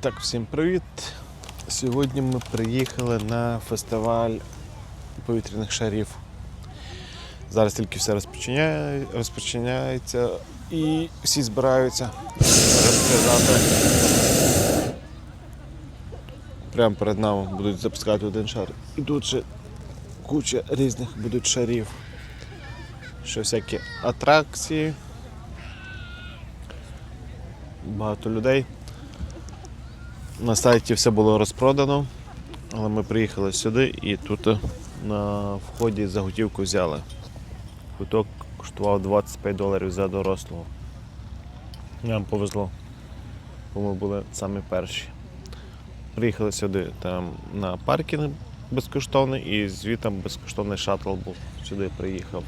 Так, всім привіт. Сьогодні ми приїхали на фестиваль повітряних шарів. Зараз тільки все розпочиняє, розпочинається і всі збираються розказати. Прямо перед нами будуть запускати один шар. І тут ще куча різних будуть шарів. Що всякі атракції. Багато людей. На сайті все було розпродано, але ми приїхали сюди і тут е, на вході заготівку взяли. Куток коштував 25 доларів за дорослого. Нам повезло, бо ми були самі перші. Приїхали сюди там на паркінг безкоштовний і звітом безкоштовний шаттл був. Сюди приїхав.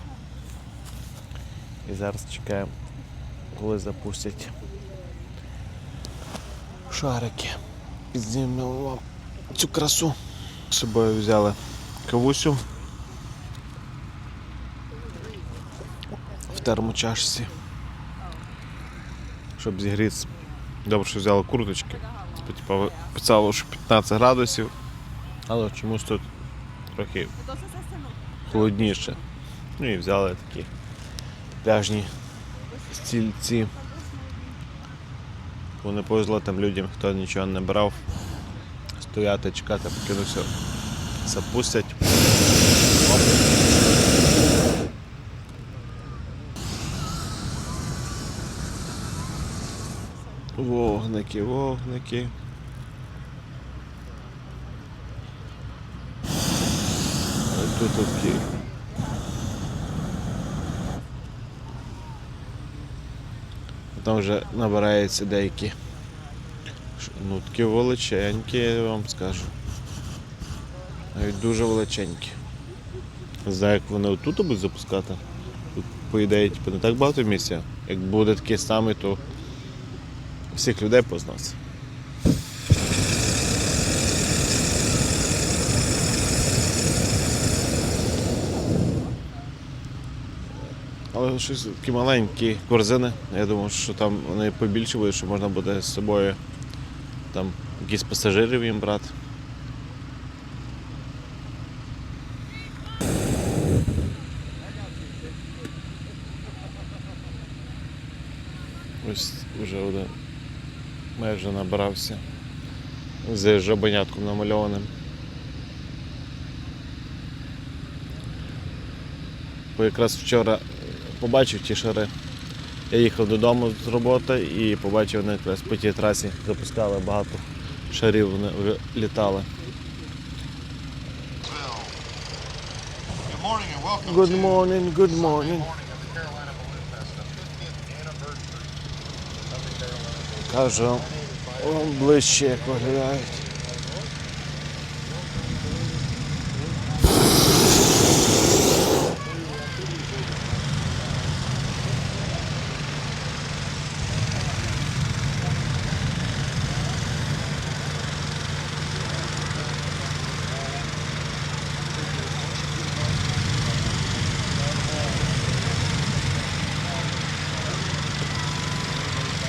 І зараз чекаємо, коли запустять шарики. І цю красу. З собою взяли кавусю в термочашці. Щоб зігрітися. Добре, що взяли курточки. Типа писало, що 15 градусів, але чомусь тут трохи холодніше. Ну і взяли такі пляжні стільці. Бо не повезло там людям, хто нічого не брав. Стояти, чекати, поки все запустять. Вогники, вогники. Тут такі. Там вже набираються деякі. нутки Ну, величенькі, я вам скажу. Навіть дуже величенькі. Не знаю, як вони отут будуть запускати. Тут, по ідеї, типу, не так багато місця. Як буде такий самий, то всіх людей познався. Щось такі маленькі корзини. Я думав, що там вони побільше будуть, що можна буде з собою там якісь пасажирів їм брати. Ось вже один майже набрався з жабенятком намальованим. Бо якраз вчора побачив ті шари. Я їхав додому з роботи і побачив, вони якраз по тій трасі запускали багато шарів, вони літали. Good morning Good morning, good Sunday morning. morning of the Carolina Balloon Fest, the 50th anniversary of the Carolina Balloon Кажу, он ближче як виглядають.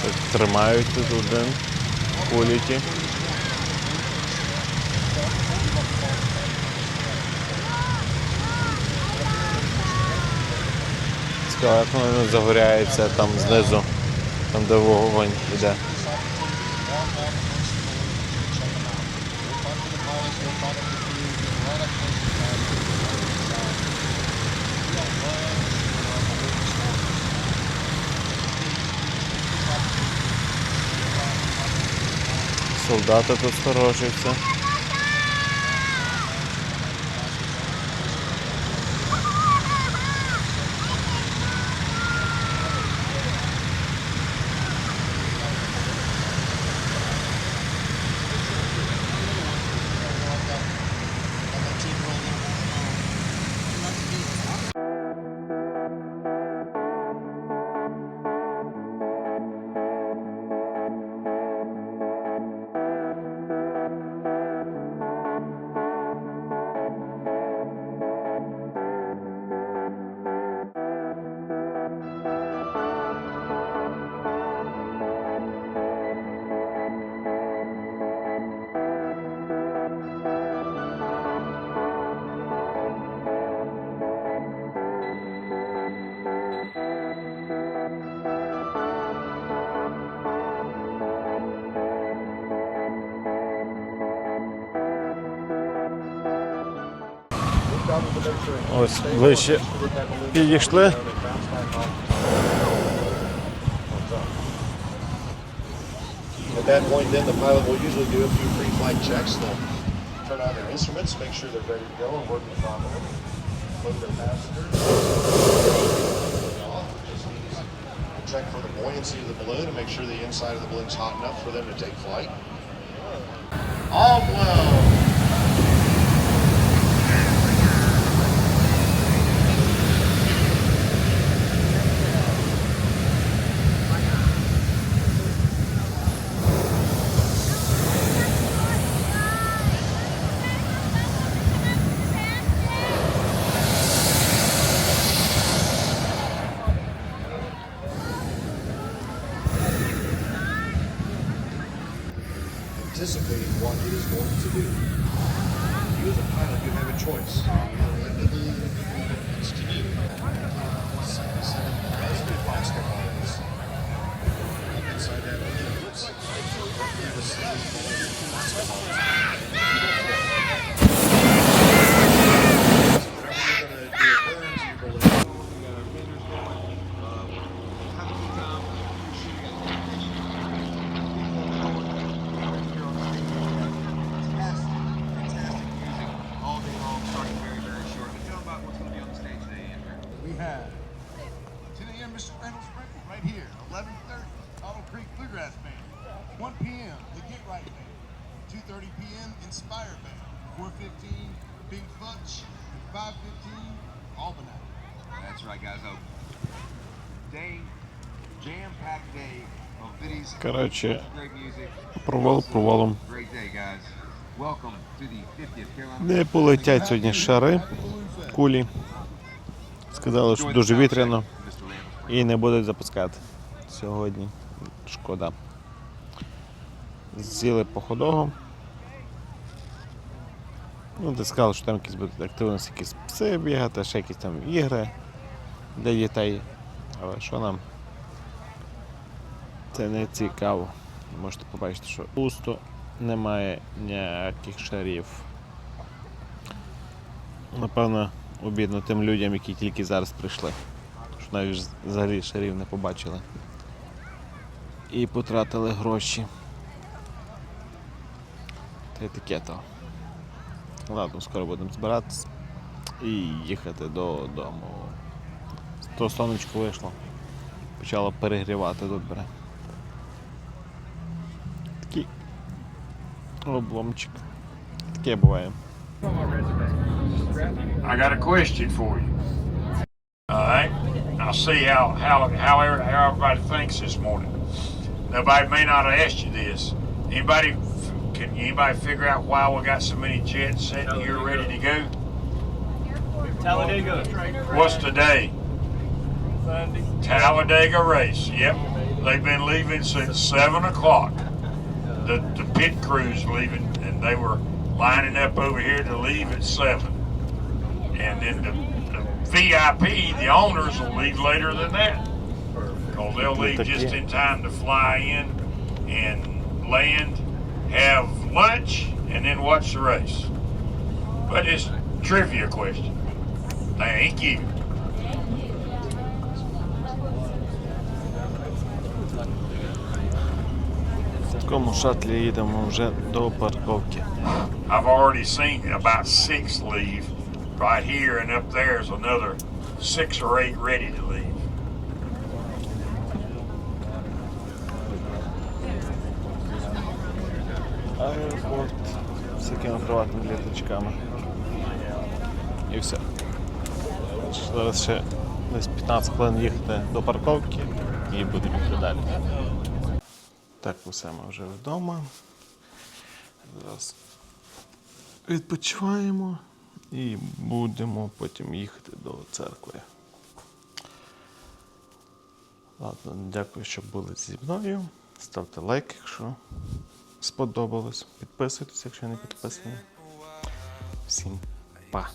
Так, Тримають тут один політі. Цікаво, загоряється там знизу, там де вогонь йде. Солдати тут сторожаться. Ось вище підійшли. At that point, then the pilot will usually do a few pre-flight checks. They'll turn on their instruments, make sure they're ready to go and working properly. Load their passengers. Just needs to Check for the buoyancy of the balloon and make sure the inside of the balloon's hot enough for them to take flight. All blown. It is going to do. You as a pilot, you have a choice. p.m. The Get Right Band. 2:30 p.m. Inspire Band. 4:15 Big Fudge. 5:15 Albanite. That's right, guys. Oh, day, jam-packed day of Great music. провал провалом. Great day, guys. Welcome to the 50th Carolina. Не полетять сьогодні шари, кулі. Сказали, що дуже вітряно і не будуть запускати сьогодні. Шкода. З'їли по ходогу. Ну, ти сказали, що там якісь будуть активності, якісь пси бігати, ще якісь там ігри для дітей. Але що нам? Це не цікаво. Можете побачити, що пусто, немає ніяких шарів. Напевно, обідно тим людям, які тільки зараз прийшли. Що навіть взагалі шарів не побачили. І потратили гроші. Та й таке то. Ладно, скоро будемо збиратися і їхати додому. То сонечко вийшло. Почало перегрівати добре. Такий обломчик. Таке буває. I got a question for you. All right, I'll see how how how, every- how everybody thinks this morning. Nobody may not have asked you this. Anybody can anybody figure out why we got so many jets sitting here ready to go? Talladega. What's today? Sunday. Talladega race. Yep, they've been leaving since seven o'clock. The the pit crew's leaving, and they were lining up over here to leave at seven. And then the, the VIP, the owners, will leave later than that. Because they'll leave just in time to fly in and land, have lunch, and then watch the race. But it's trivia question. Thank you. В такому шатлі їдемо вже до парковки. I've already seen about six leave right here, and up there's another six or eight ready to leave. Аеропорт з такими приватними літачками. І все. Зараз ще десь 15 хвилин їхати до парковки і будемо їхати далі. Так, усе ми вже вдома. Зараз відпочиваємо і будемо потім їхати до церкви. Ладно, дякую, що були зі мною. Ставте лайк, якщо сподобалось. Підписуйтесь, якщо не підписані. Всім па!